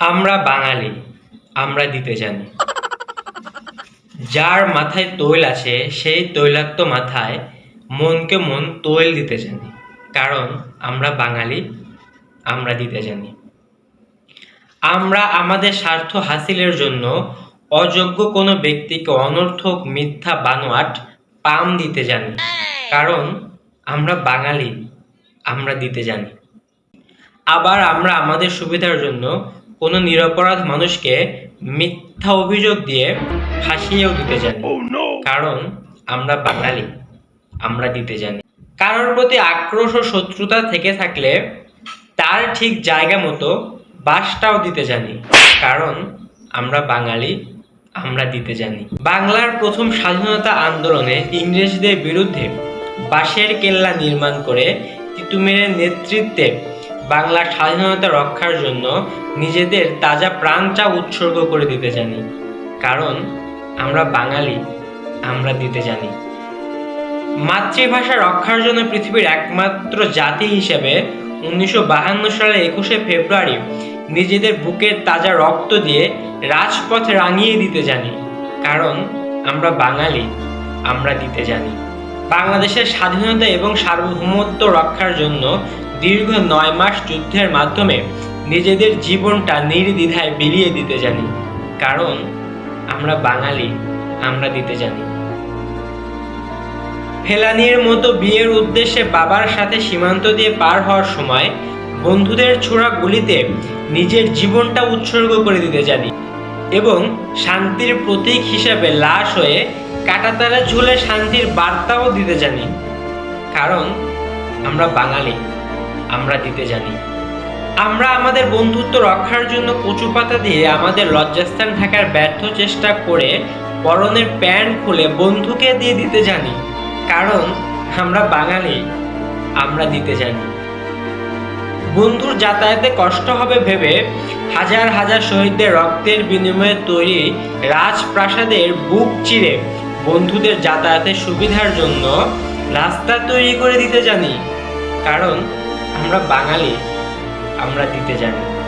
আমরা বাঙালি, আমরা দিতে জানি যার মাথায় তৈল আছে, সেই তৈলাক্ত মাথায় মনকে মন তৈল দিতে জানি কারণ আমরা বাঙালি, আমরা দিতে জানি আমরা আমাদের স্বার্থ হাসিলের জন্য অযোগ্য কোনো ব্যক্তিকে অনর্থক মিথ্যা বানোয়াট পাম দিতে জানি কারণ আমরা বাঙালি, আমরা দিতে জানি আবার আমরা আমাদের সুবিধার জন্য কোনো নিরপরাধ মানুষকে মিথ্যা অভিযোগ দিয়ে ফাঁসিয়েও দিতে জানি। কারণ আমরা বাঙালি আমরা দিতে জানি। কারোর প্রতি আক্রোশ ও শত্রুতা থেকে থাকলে তার ঠিক জায়গা মতো বাসটাও দিতে জানি। কারণ আমরা বাঙালি আমরা দিতে জানি। বাংলার প্রথম স্বাধীনতা আন্দোলনে ইংরেজদের বিরুদ্ধে বাঁশের কেল্লা নির্মাণ করে তিতুমিরের নেতৃত্বে বাংলার স্বাধীনতা রক্ষার জন্য নিজেদের তাজা প্রাণটা উৎসর্গ করে দিতে জানি। কারণ, আমরা বাঙালি, আমরা দিতে জানি। মাতৃভাষা রক্ষার জন্য পৃথিবীর একমাত্র জাতি হিসেবে উনিশশো বাহান্ন সালের একুশে ফেব্রুয়ারি নিজেদের বুকের তাজা রক্ত দিয়ে রাজপথ রাঙিয়ে দিতে জানি। কারণ, আমরা বাঙালি, আমরা দিতে জানি। বাংলাদেশের স্বাধীনতা এবং সার্বভৌমত্ব রক্ষার জন্য দীর্ঘ নয় মাস যুদ্ধের মাধ্যমে নিজেদের জীবনটা নির্দ্বিধায় বিলিয়ে দিতে জানি। কারণ, আমরা বাঙালি, আমরা দিতে জানি। ফেলানির মতো বিয়ের উদ্দেশ্যে বাবার সাথে সীমান্ত দিয়ে পার হওয়ার সময় বন্ধুদের ছোড়া গুলিতে নিজের জীবনটা উৎসর্গ করে দিতে জানি এবং শান্তির প্রতীক হিসেবে লাশ হয়ে কাটাতারে ঝুলে শান্তির বার্তাও দিতে জানি। কারণ, আমরা বাঙালি। আমরা দিতে জানি। আমরা আমাদের বন্ধুত্ব রক্ষার জন্য কচু পাতা দিয়ে আমাদের লজ্জাস্থান ঢাকার ব্যর্থ চেষ্টা করে পরনের প্যান্ট খুলে বন্ধুকে দিয়ে দিতে জানি। কারণ আমরা বাঙালি, আমরা দিতে জানি। বন্ধুর যাতায়াতে কষ্ট হবে ভেবে হাজার হাজার শহীদদের রক্তের বিনিময়ে তৈরি রাজপ্রাসাদের বুক চিরে বন্ধুদের যাতায়াতের সুবিধার জন্য রাস্তা তৈরি করে দিতে জানি। কারণ আমরা বাঙালি আমরা দিতে জানি।